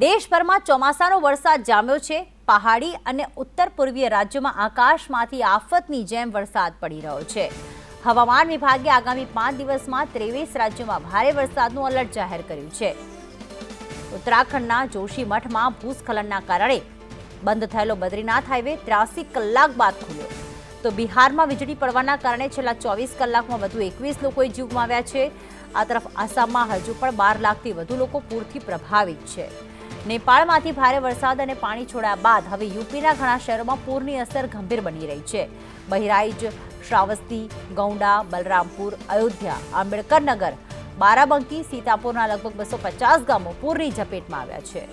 દેશભરમાં ચોમાસાનો વરસાદ જામ્યો છે. પહાડી અને ઉત્તર પૂર્વીય રાજ્યોમાં આકાશમાંથી આફતની જેમ વરસાદ પડી રહ્યો છે. હવામાન વિભાગે આગામી પાંચ દિવસમાં ત્રેવીસ રાજ્યોમાં ભારે વરસાદનું અલર્ટ જાહેર કર્યું છે. ઉત્તરાખંડના જોશીમઠમાં ભૂસ્ખલનના કારણે બંધ થયેલો બદ્રીનાથ હાઈવે ત્રાસી કલાક બાદ ખુલ્યો. તો બિહારમાં વીજળી પડવાના કારણે છેલ્લા ચોવીસ કલાકમાં વધુ એકવીસ લોકોએ જીવ ગુમાવ્યા છે. આ તરફ આસામમાં હજુ પણ બાર લાખથી વધુ લોકો પૂરથી પ્રભાવિત છે. નેપાળમાંથી ભારે વરસાદ અને પાણી છોડ્યા બાદ હવે યુપીના ઘણા શહેરોમાં પૂરની અસર ગંભીર બની રહી છે. બહિરાઈચ શ્રાવસ્તી, ગૌંડા, બલરામપુર, અયોધ્યા આંબેડકરનગર બારાબંકી, સીતાપુરના લગભગ બસો પચાસ ગામો પૂરની ઝપેટમાં આવ્યા છે.